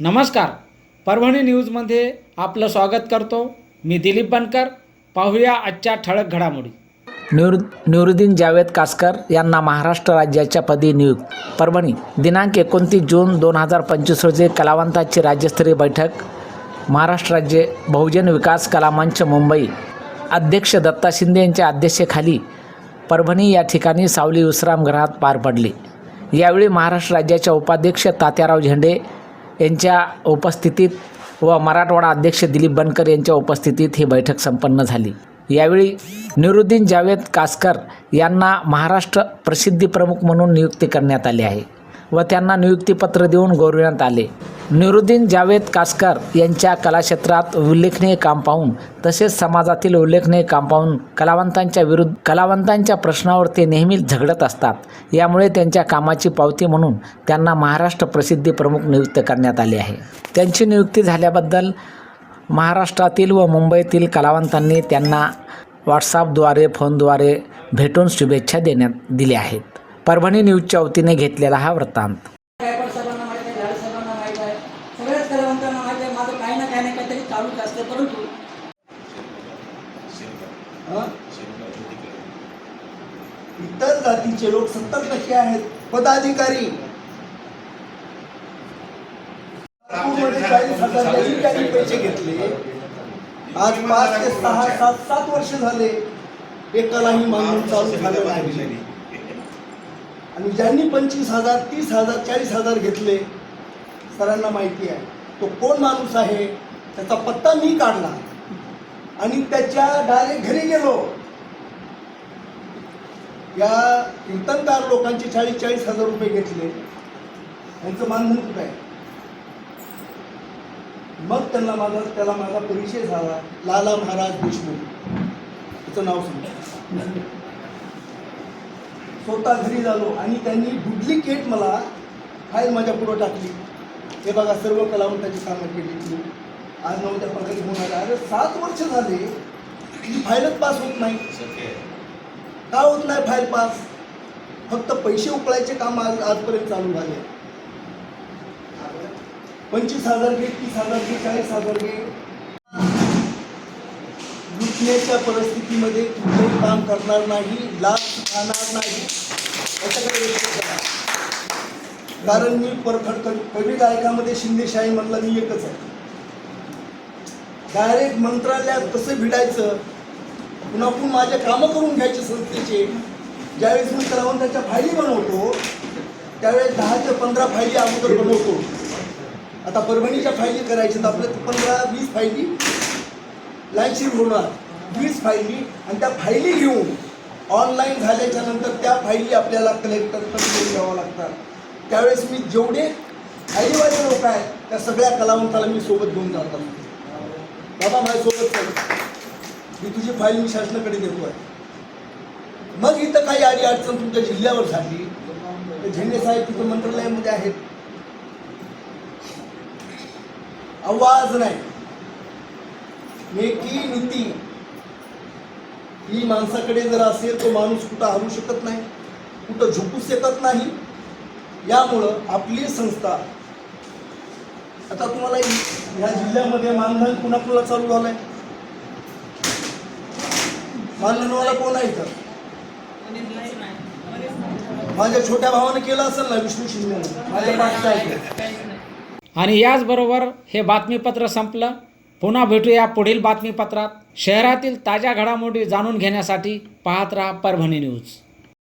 नमस्कार. परभणी न्यूजमध्ये आपलं स्वागत करतो. मी दिलीप बनकर. पाहूया आजच्या ठळक घडामोडी. नूर नुरुद्दीन जावेद कासकर यांना महाराष्ट्र राज्याच्या पदी नियुक्त. परभणी दिनांक एकोणतीस जून दोन हजार पंचवीस रोजी कलावंताची राज्यस्तरीय बैठक. महाराष्ट्र राज्य बहुजन विकास कलामंच मुंबई. अध्यक्ष दत्ता शिंदे यांच्या अध्यक्षतेखाली परभणी या ठिकाणी सावली विश्रामगृहात पार पडली. यावेळी महाराष्ट्र राज्याच्या उपाध्यक्ष तात्याराव झेंडे यांच्या उपस्थितीत व मराठवाडा अध्यक्ष दिलीप बनकर यांच्या उपस्थितीत ही बैठक संपन्न झाली. यावेळी निरुद्दीन जावेद कासकर यांना महाराष्ट्र प्रसिद्धी प्रमुख म्हणून नियुक्ती करण्यात आली आहे व त्यांना नियुक्तीपत्र देऊन गौरविण्यात आले. नुरुद्दीन जावेद कासकर यांच्या कलाक्षेत्रात उल्लेखनीय काम पाहून तसेच समाजातील उल्लेखनीय काम पाहून कलावंतांच्या विरुद्ध कलावंतांच्या प्रश्नावर ते नेहमीच झगडत असतात. यामुळे त्यांच्या कामाची पावती म्हणून त्यांना महाराष्ट्र प्रसिद्धी प्रमुख नियुक्त करण्यात आले आहे. त्यांची नियुक्ती झाल्याबद्दल महाराष्ट्रातील व मुंबईतील कलावंतांनी त्यांना व्हॉट्सअपद्वारे फोनद्वारे भेटून शुभेच्छा देण्यात दिल्या आहेत. परभणी न्यूजच्या वतीने घेतलेला हा वृत्तांत गायकवाड साहेबांना माहीत आहे झाडे साहेबांना माहीत आहे सगळ्याच कलावंतांना माहीत आहे माझं काही ना काही ना काहीतरी चालूच असते परंतु? इतर जातीचे लोक सत्तर टक्के आहेत? पदाधिकारी. चाळीस हजार पैसे घेतले. आज पाच ते सहा सात सात वर्ष झाले. एकालाही मागून चालू झालं नाही. आणि ज्यांनी पंचवीस हजार तीस हजार चाळीस हजार घेतले सरांना माहिती आहे. तो कोण माणूस आहे? त्याचा पत्ता मी काढला. आणि त्याच्या डायरेक्ट घरी गेलो. या कीर्तनकार लोकांचे चाळीस चाळीस हजार रुपये घेतले. यांचं मानधन कुठं आहे? मग त्यांना माझा त्याला माझा परिचय झाला. लाला महाराज देशमुख. त्याचं नाव सांग स्वतः घरी झालो आणि त्यांनी डुप्लिकेट मला फाईल माझ्या पुढं टाकली. हे बघा सर्व कलावंताची कामं केली. आज नऊ त्या पगारी होणार आहे. अरे सात वर्ष झाले. ही फाईलच पास होत नाही. का होत नाही फाईल पास फक्त पैसे उकळायचे काम आज आजपर्यंत चालू झाले. पंचवीस हजार घे तीस हजार घे चाळीस हजार घे. लुटण्याच्या परिस्थितीमध्ये कुठलंही काम करणार नाही लाभ खाणार नाही. याच्याकडे. कारण मी परफेक्ट कवी गायकामध्ये शिंदेशाही म्हणला मी एकच आहे. डायरेक्ट मंत्रालयात कसं भिडायचं? पुन्हा आपण माझे कामं करून घ्यायचे संस्थेचे? ज्यावेळेस मी कलावंताच्या फायली बनवतो त्यावेळेस दहा ते पंधरा फायली अगोदर बनवतो. आता परभणीच्या फायली करायच्या तर आपल्या पंधरा वीस फायली. लाईनशीर होणार वीस फायली. आणि त्या फायली घेऊन ऑनलाईन झाल्याच्यानंतर त्या फायली आपल्याला कलेक्टरकडे घेऊन द्याव्या लागतात. त्यावेळेस मी जेवढे फायलीवाले लोक आहेत त्या सगळ्या कलावंताला मी सोबत घेऊन जातो. बाबा माझ्यासोबत चल मी तुझी फाईल मी शासनाकडे देतो आहे मग इथं काही आडी अडचण तुमच्या जिल्ह्यावर झाली? तर झेंडे साहेब तिथं मंत्रालयामध्ये आहेत. आवाज नाही. मेकी नीती. ही माणसाकडे जर असेल तो माणूस कुठं हरू शकत नाही कुठं झुकू शकत नाही यामुळं आपली संस्था आता तुम्हाला ह्या जिल्ह्यामध्ये मानधन पुन्हा पुन्हा चालू झालंय? मानधनवाला कोण आहे इथं? माझ्या छोट्या भावाने केलं असेल ना विष्णू शिंदे माझ्या पाठचा आहे आणि याचबरोबर हे बातमीपत्र संपलं. पुन्हा भेटूया पुढील बातमीपत्रात. शहरातील ताज्या घडामोडी जाणून घेण्यासाठी पाहत राहा परभणी न्यूज.